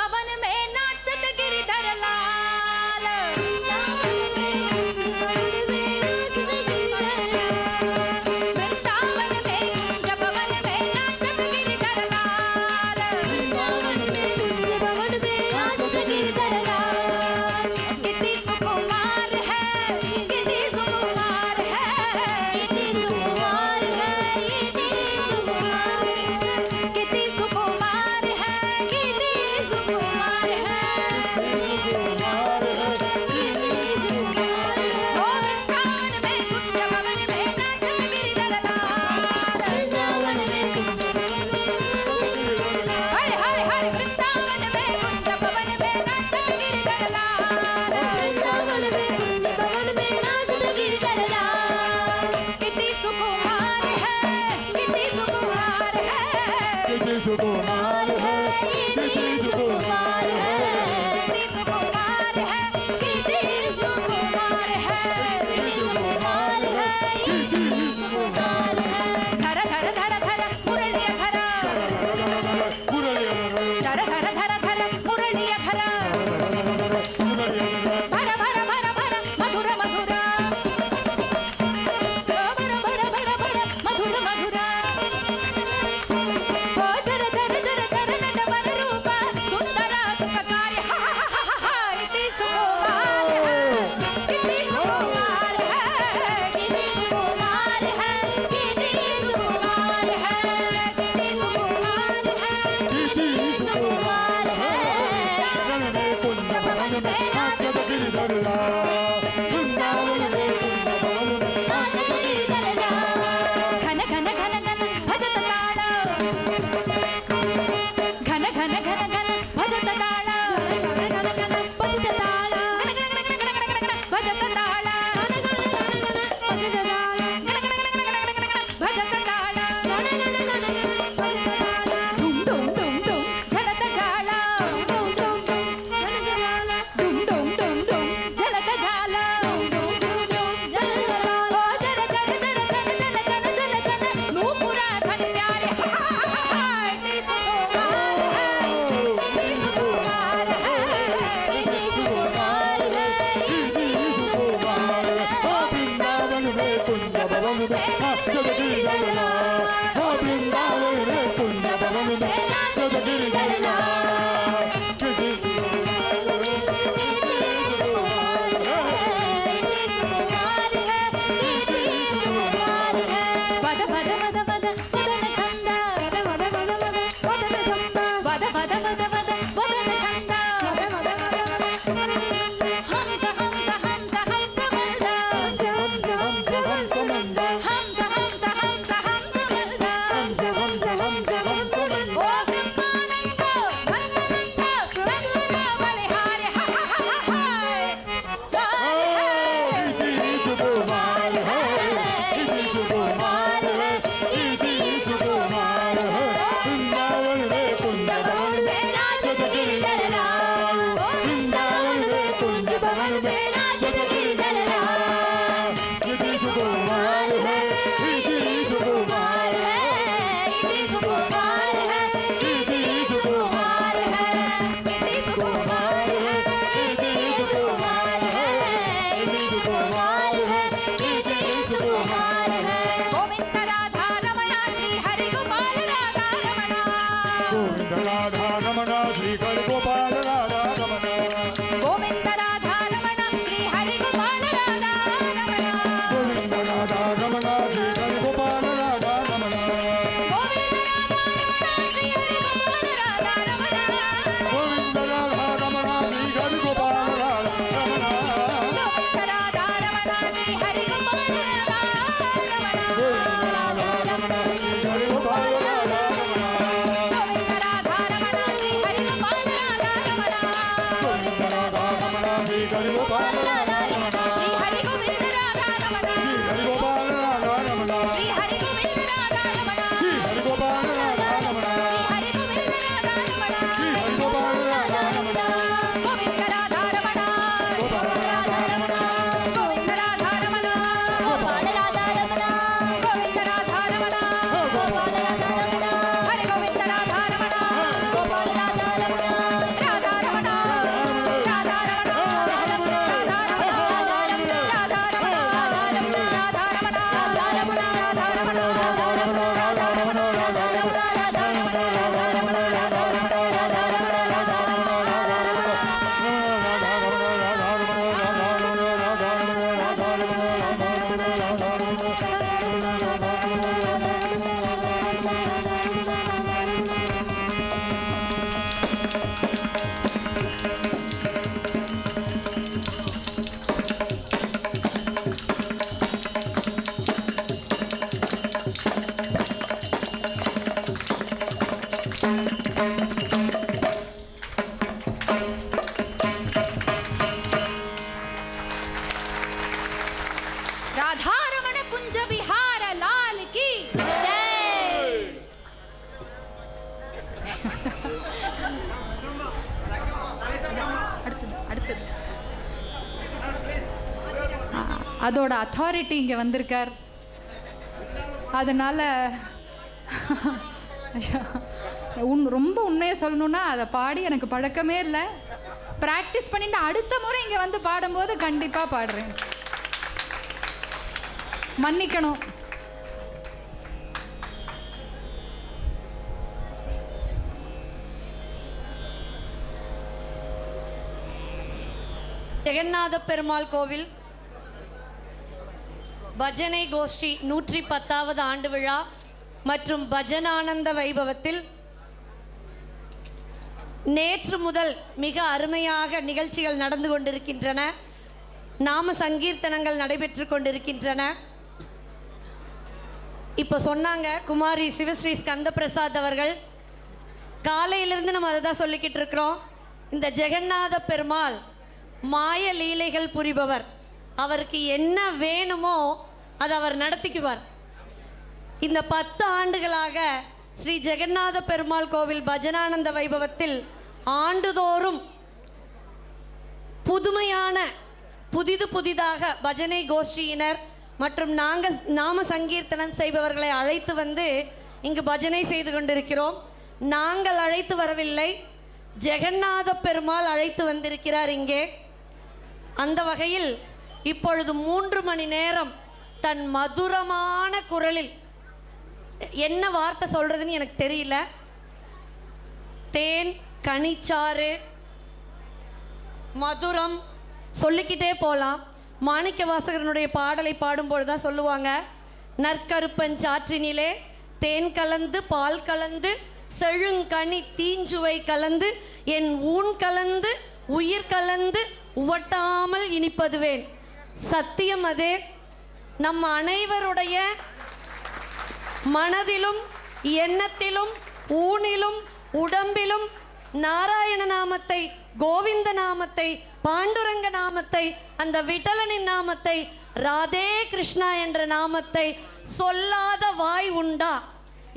Baba ne শুধু না the அதோட அத்தாரிட்டி இங்கே வந்திருக்கார். அதனால் உன் ரொம்ப உண்மையை சொல்லணும்னா அதை பாடி எனக்கு பழக்கமே இல்லை. ப்ராக்டிஸ் பண்ணிட்டு அடுத்த முறை இங்கே வந்து பாடும்போது கண்டிப்பாக பாடுறேன். மன்னிக்கணும். ஜெகநாத பெருமாள் கோவில் பஜனை கோஷ்டி நூற்றி பத்தாவது ஆண்டு விழா மற்றும் பஜனானந்த வைபவத்தில் நேற்று முதல் மிக அருமையாக நிகழ்ச்சிகள் நடந்து கொண்டிருக்கின்றன. நாம சங்கீர்த்தனங்கள் நடைபெற்று கொண்டிருக்கின்றன. இப்போ சொன்னாங்க குமாரி சிவஸ்ரீ ஸ்கந்த பிரசாத் அவர்கள். காலையிலிருந்து நம்ம அதை தான் சொல்லிக்கிட்டு இருக்கிறோம். இந்த ஜெகநாத பெருமாள் மாய லீலைகள் புரிபவர். அவருக்கு என்ன வேணுமோ அதை அவர் நடத்திக்குவார். இந்த பத்து ஆண்டுகளாக ஸ்ரீ ஜெகநாத பெருமாள் கோவில் பஜனானந்த வைபவத்தில் ஆண்டுதோறும் புதுமையான புதிது புதிதாக பஜனை கோஷ்டியினர் மற்றும் நாங்கள் நாம சங்கீர்த்தனம் செய்பவர்களை அழைத்து வந்து இங்கு பஜனை செய்து கொண்டிருக்கிறோம். நாங்கள் அழைத்து வரவில்லை. ஜெகநாத பெருமாள் அழைத்து வந்திருக்கிறார் இங்கே. அந்த வகையில் இப்பொழுது மூன்று மணி நேரம் தன் மதுரமான குரலில் என்ன வார்த்தை சொல்கிறதுன்னு எனக்கு தெரியல. தேன் கனிச்சாறு மதுரம் சொல்லிக்கிட்டே போகலாம் மாணிக்க வாசகரனுடைய பாடலை பாடும்போது தான் சொல்லுவாங்க நற்கருப்பஞ்சாற்றினிலே தேன் கலந்து பால் கலந்து செழுங்கனி தீஞ்சுவை கலந்து என் ஊன் கலந்து உயிர் கலந்து உவட்டாமல் இனிப்பதுவேன். சத்தியம் அதே நம்ம அனைவருடைய மனதிலும் எண்ணத்திலும் ஊனிலும் உடம்பிலும் நாராயண நாமத்தை கோவிந்த நாமத்தை பாண்டுரங்க நாமத்தை அந்த விட்டலனின் நாமத்தை ராதே கிருஷ்ணா என்ற நாமத்தை சொல்லாத வாய் உண்டா?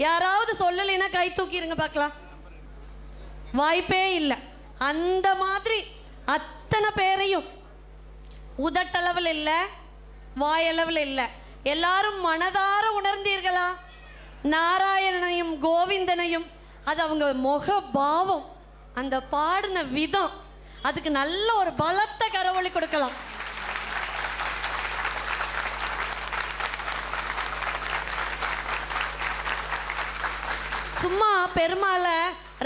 யாராவது சொல்லலைன்னா கை தூக்கிருங்க பார்க்கலாம். வாய்ப்பே இல்லை. அந்த மாதிரி அத்தனை பேரையும் உதட்டளவில் இல்லை. வாயளவில் இல்லை. எல்லாரும் மனதார உணர்ந்தீர்களா? நாராயணனையும் கோவிந்தனையும் அது அவங்க முக பாவம் அந்த பாடின விதம் அதுக்கு நல்ல ஒரு பலத்த கரவொளி கொடுக்கலாம். சும்மா பெருமாளை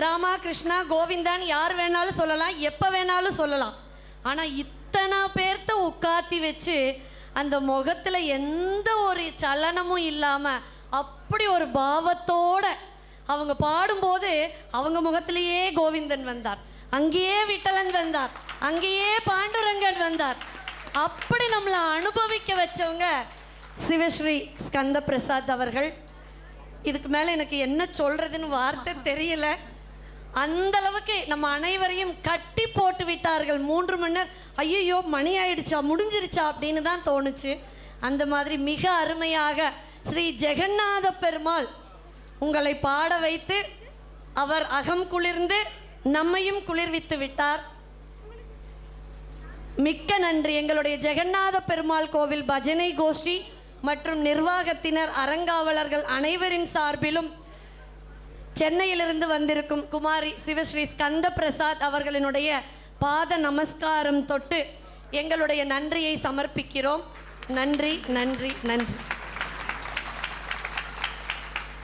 ராமா கிருஷ்ணா கோவிந்தான்னு யார் வேணாலும் சொல்லலாம் எப்போ வேணாலும் சொல்லலாம். ஆனால் இத்தனை பேர்த்த உட்காத்தி வச்சு அந்த முகத்தில் எந்த ஒரு சலனமும் இல்லாமல் அப்படி ஒரு பாவத்தோட அவங்க பாடும்போது அவங்க முகத்திலேயே கோவிந்தன் வந்தார். அங்கேயே விட்டலன் வந்தார். அங்கேயே பாண்டுரங்கன் வந்தார். அப்படி நம்மளை அனுபவிக்க வச்சவங்க சிவஸ்ரீ ஸ்கந்த பிரசாத் அவர்கள். இதுக்கு மேலே எனக்கு என்ன சொல்கிறதுன்னு வார்த்தை தெரியல. அந்த அளவுக்கு நம்ம அனைவரையும் கட்டி போட்டு விட்டார்கள். மூன்று மணி நேரம் ஐயோ மணி ஆயிடுச்சா முடிஞ்சிருச்சா அப்படின்னு தான் தோணுச்சு. அந்த மாதிரி மிக அருமையாக ஸ்ரீ ஜெகநாத பெருமாள் உங்களை பாட வைத்து அவர் அகம் குளிர்ந்து நம்மையும் குளிர்வித்து விட்டார். மிக்க நன்றி. எங்களுடைய ஜெகநாத பெருமாள் கோவில் பஜனை கோஷ்டி மற்றும் நிர்வாகத்தினர் அறங்காவலர்கள் அனைவரின் சார்பிலும் சென்னையிலிருந்து வந்திருக்கும் குமாரி சிவஸ்ரீ ஸ்கந்த பிரசாத் அவர்களினுடைய பாத நமஸ்காரம் தொட்டு எங்களுடைய நன்றியை சமர்ப்பிக்கிறோம். நன்றி நன்றி நன்றி.